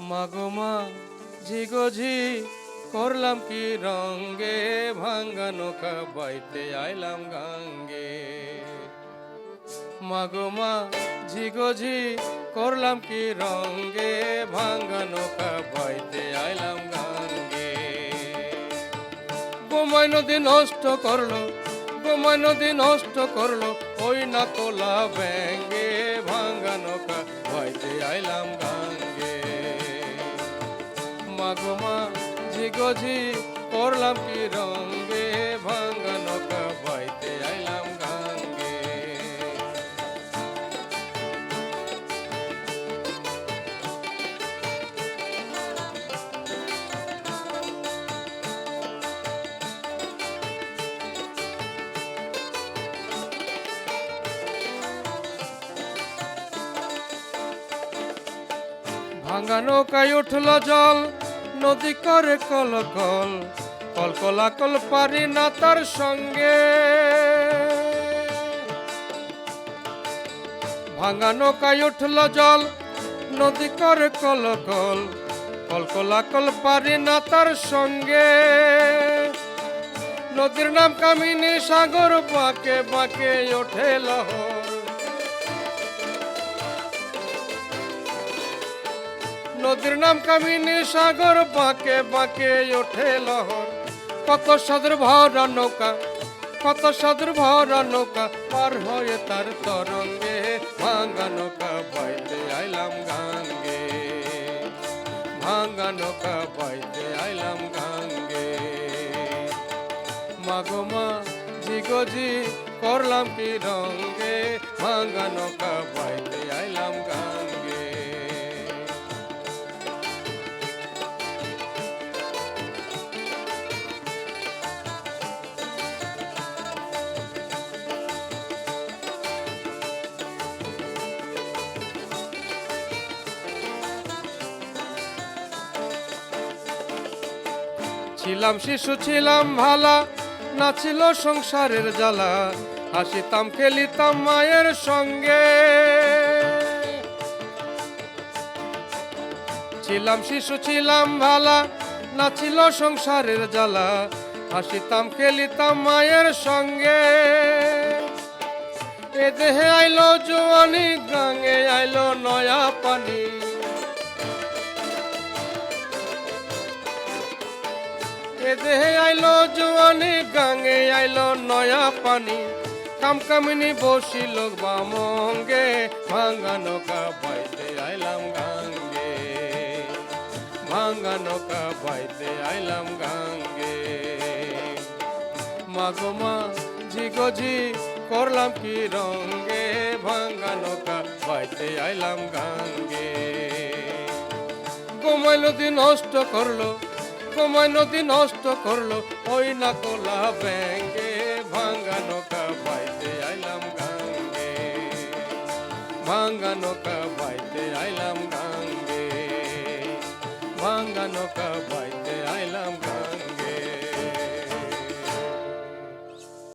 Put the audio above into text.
মাগো মা ঝিগো করলাম কি রঙ্গে ভাঙ্গা নৌকা বাইতে আইলাম গাঙ্গে। মাগো মা ঝিগো করলাম কি রঙ্গে ভাঙ্গা নৌকা বাইতে আইলাম গাঙ্গে। গোমাই নদী নষ্ট করল গোমাই নদী নষ্ট করল, ওই না কোলা ব্যাঙ্গে, ভাঙ্গা নৌকা বাইতে আইলাম গাঙ্গে। ঝিগো ঝি করলাম কি রঙ্গে ভাঙ্গা বাইতে আইলাম গাঙ্গে। ভাঙা নৌকায় উঠল জল নদী করে কল কল কল কলা কল পারি না তার সঙ্গে। ভাঙা নৌকায় উঠল জল নদী করে কল কল কল কলা কল পারি না তার সঙ্গে। নদীর নাম কামিনী সাগর বাঁকে বাঁকে ওঠে লহর। নদীর নাম কামিনী সাগর, বাঁকে বাঁকে ওঠে লহর। কত সাদের ভরা নৌকা, কত সাদের ভরা নৌকা পার হয়ে তার তরঙ্গে ভাঙ্গা নৌকা বাইতে আইলাম গাঙ্গে। ভাঙ্গা নৌকা বাইতে আইলাম গাঙ্গে। মাগো মা জিগো জি, করলাম কি রঙ্গে? ভাঙ্গা নৌকা ছিলাম, শিশু ছিলাম ভালা না ছিল সংসারের জ্বালা। হাসিতাম, খেলিতাম মায়ের সঙ্গে। ছিলাম, শিশু ছিলাম ভালা না ছিল সংসারের জ্বালা। হাসিতাম, খেলিতাম মায়ের সঙ্গে। এ দেহে আইলো জোয়ানি, গাঙে আইলো নয়া পানি। দেহে আইলো জোয়ানি, গাঙে আইলো নয়া পানি। কাম কামিনী বসিল বামঙ্গে, ভাঙ্গা নৌকা বাইতে আইলাম গাঙ্গে। ভাঙ্গা নৌকা বাইতে আইলাম গাঙ্গে। মাগো মা ঝিগো ঝি করলাম কি রঙ্গে, ভাঙ্গা নৌকা বাইতে আইলাম গাঙ্গে। গোমাই দিন নষ্ট করল গোমাই নদী নষ্ট করল, ওই না কোলা ব্যাঙ্গে ভাঙ্গা নৌকা বাইতে আইলাম গাঙ্গে। ভাঙ্গা নৌকা বাইতে আইলাম গাঙ্গে। ভাঙ্গা নৌকা বাইতে